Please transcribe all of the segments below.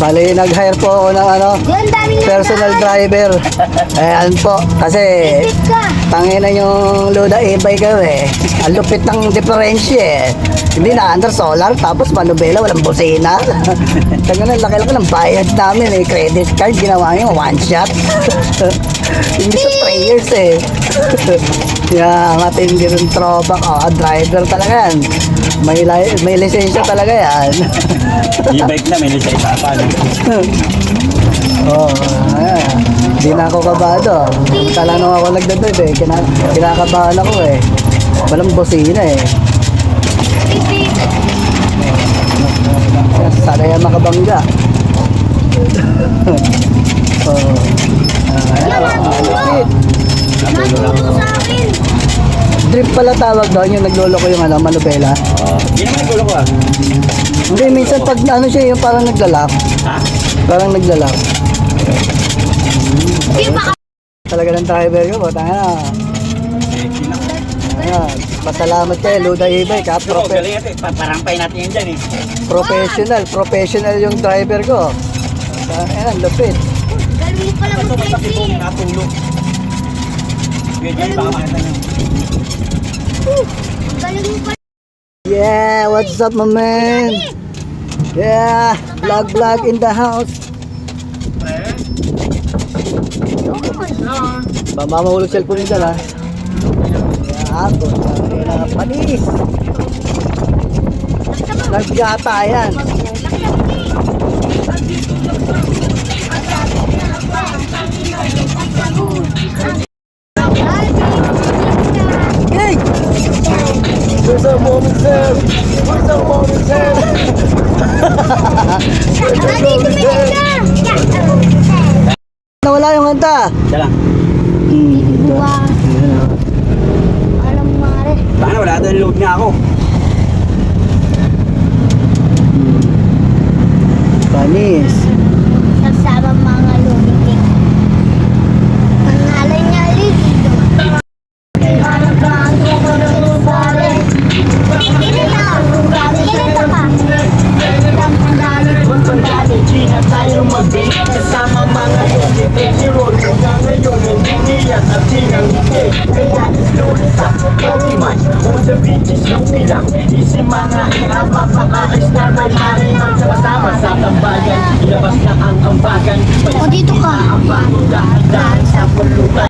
Bali, nag-hire po ako ng ano, Yan, daming personal driver. Ayan po, kasi Tip ka. tangin na yung Loda e-bike ko eh. Ang lupit ng diferensya eh. Hindi na under solar, tapos manubela, walang busina. Taga na, laki-laki ng bayad namin eh. Credit card, ginawa nyo, one shot. Hindi sa 3 years eh. Kaya matindi rin tropa ko. Ah, driver talaga yan. May, li- may lisensya talaga yan. Yung bike na, may lisay pa pa. Oo, oh, ayan. Hindi na ako kabado. Kala nung ako nagdadrive eh. Kina, kinakabahan ako eh. Walang busina eh. Sana yan makabangga. Oo. Ah, ayan, oh, malapit. Natulog sa akin. Drip pala tawag doon yung naglolo ko yung ano, manubela. Hindi naman nagkulo ko ah. Hindi, minsan pag ano siya yung parang naglalak. Ha? Parang naglalak. Di ba Talaga ng driver ko, bata na. Ayan, pasalamat kayo, Luda e-bike ha. Pero Profe- galing natin, paparampay natin yan dyan eh. professional, professional yung driver ko. Ayan, lupit. Galing mo pala mag ito ito baka nyo. Yeah, what's up, my man? Yeah, vlog vlog in the house. Mamamahulog cellphone nito ha. Yeah, puta, panis. Naggata yan. Hey! live. Put someone in head. Beaches yung bilang Isi mga ina Mapakalis na may Sama-sama sa tambayan Ilabas na ang ambagan O, dito ka. Ang bago dahil sa pulutan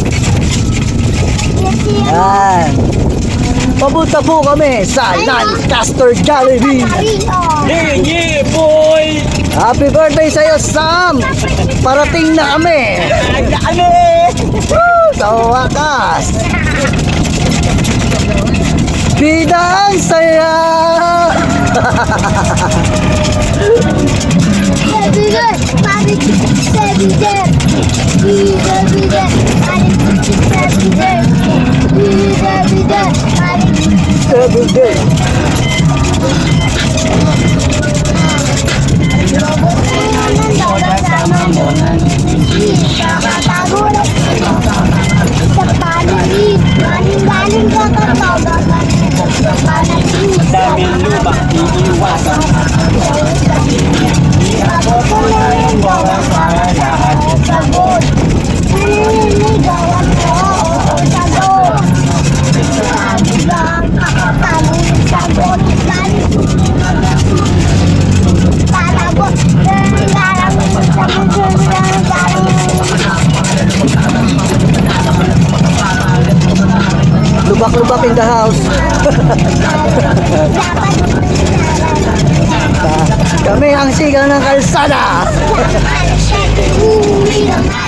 Yan. Papunta po kami sa Lancaster Jollibee. Yeah, yeah, boy! Happy birthday sa'yo, Sam! Parating na kami! Ano? Sa wakas! Bida ang saya! Every day. Kami ang sigang ng kalsada. Uwi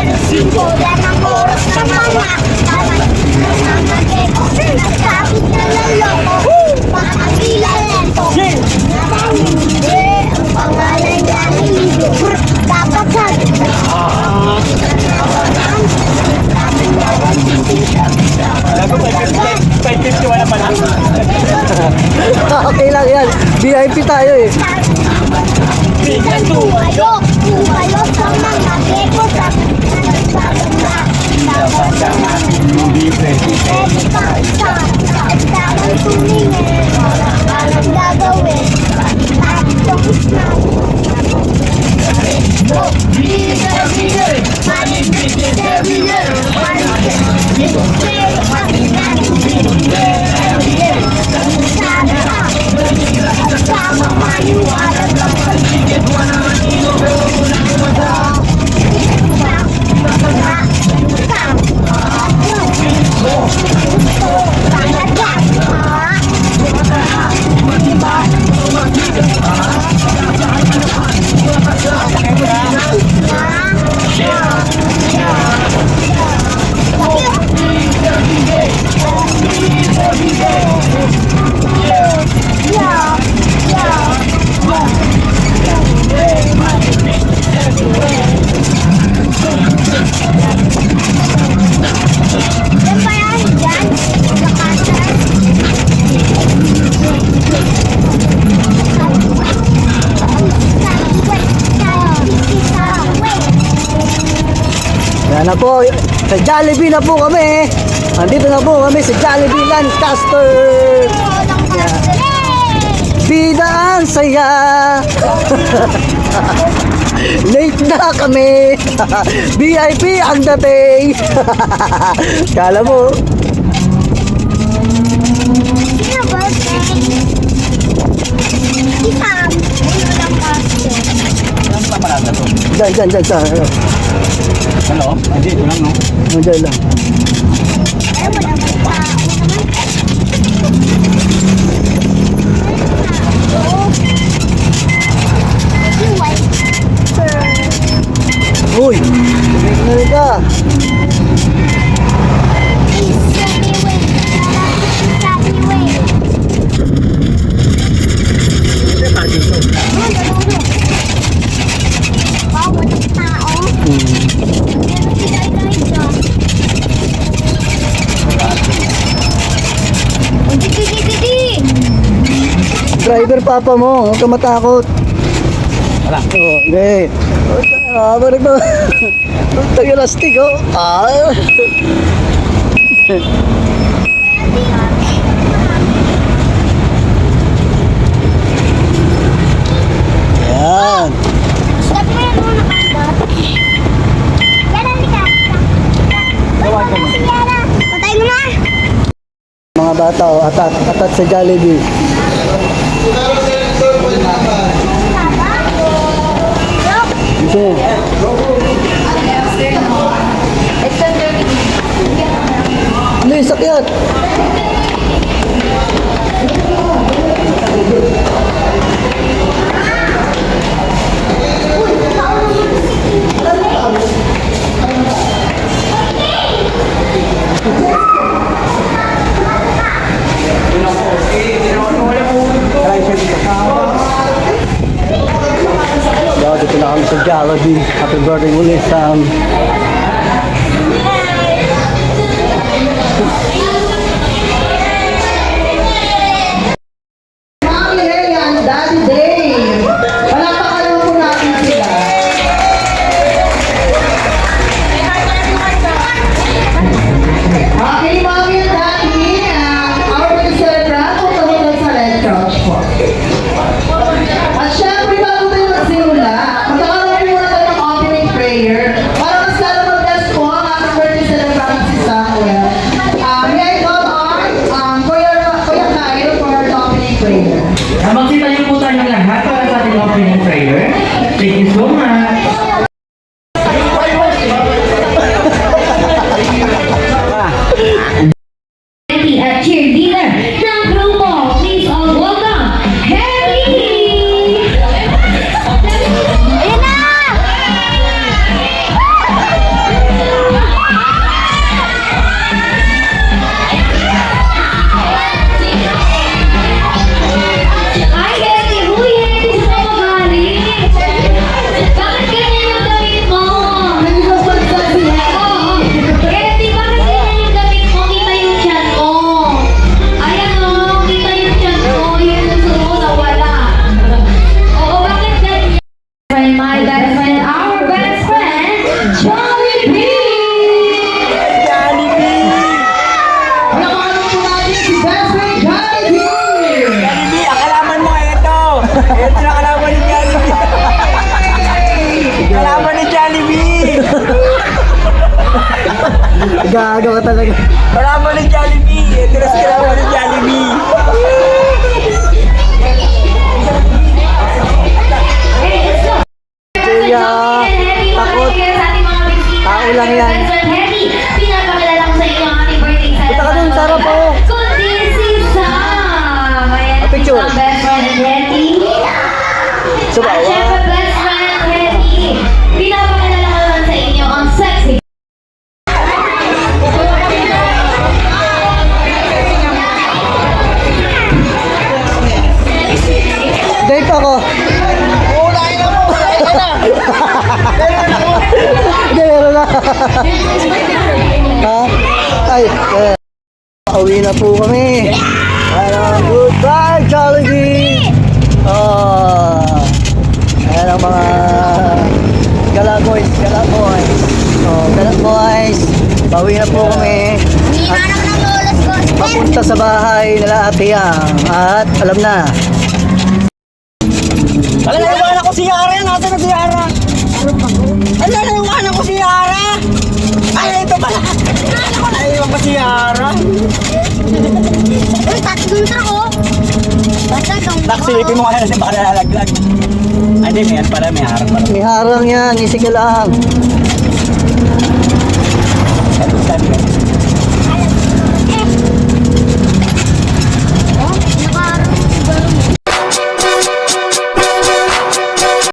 ng alas 5 Yan ang oras ng mga Tama Kasama ko Kapit na laloko Mga pila lento Naman hindi Ang pangalan niya ay Lido Dapat sabi Lago 550, 550 wala pa lang. okay lang yan. VIP tayo eh. Tumayo Tumayo sa mga geko Sa pagpapaganda Dapat sa mga Pwede pa isa Tamang tumingin Walang gagawin Tatlong isang Oh, bigger, bigger Money, bigger, bigger Money, bigger, bigger Money, bigger, bigger Sana ka Sama maniwala ka Paligid mo naman na po. Sa Jollibee na po kami. Andito na po kami sa Jollibee Lancaster. Bida ang saya. Late na kami. VIP ang dating. Kala mo. To? Diyan, diyan, diyan. Ano? Hindi, ito lang no. ano, diyan lang. Ay, wala may tao naman. Si white girl. Uy, tumingin ka. Sunny way. Sunny way. Hindi, parking to. Ano, ano, ano? Wow, walang tao. Meron sila guys, ah. Oh, di, di, di, di, di. Driver papa mo, huwag ka matakot. Wala. Oh, okay. Ah, balik na. Tayo lastig, oh. Ah. Yan. Mo mo. Mo. Mga bata, oh, atat, atat sa Jollibee. Yo, dito na kami sa Jollibee. Happy birthday ulit, Sam. Mami ating opening prayer. Thank you so much. Gago ka talaga. Wala mo ng Jollibee. Tiras ka naman ng Jollibee. Kuya, takot. Tao lang yan. Pinapakilala ko sa inyo ang ating birthday celebration. Punta ka dun, Sarah po. Kundi si Sam. Ayan, A picture. ang best friend Hetty. So, Pauwi na po kami. Ano, goodbye, Jollibee! Oh, ayan ang mga gala boys, gala boys. Oh, gala boys. Pauwi na po kami. Ko. Papunta sa bahay nila Ate Yang. At alam na, Wala na iwanan ko si Yara. Nasaan na si Yara? Wala na iwanan ko si Yara. Ay, ito pala. Ako na iwan ko si Yara. Taksilipin mo kaya kasi baka nalalaglag. Ay, di, may pala, may harang pala. May harang yan, isigalang. Sabi, sabi.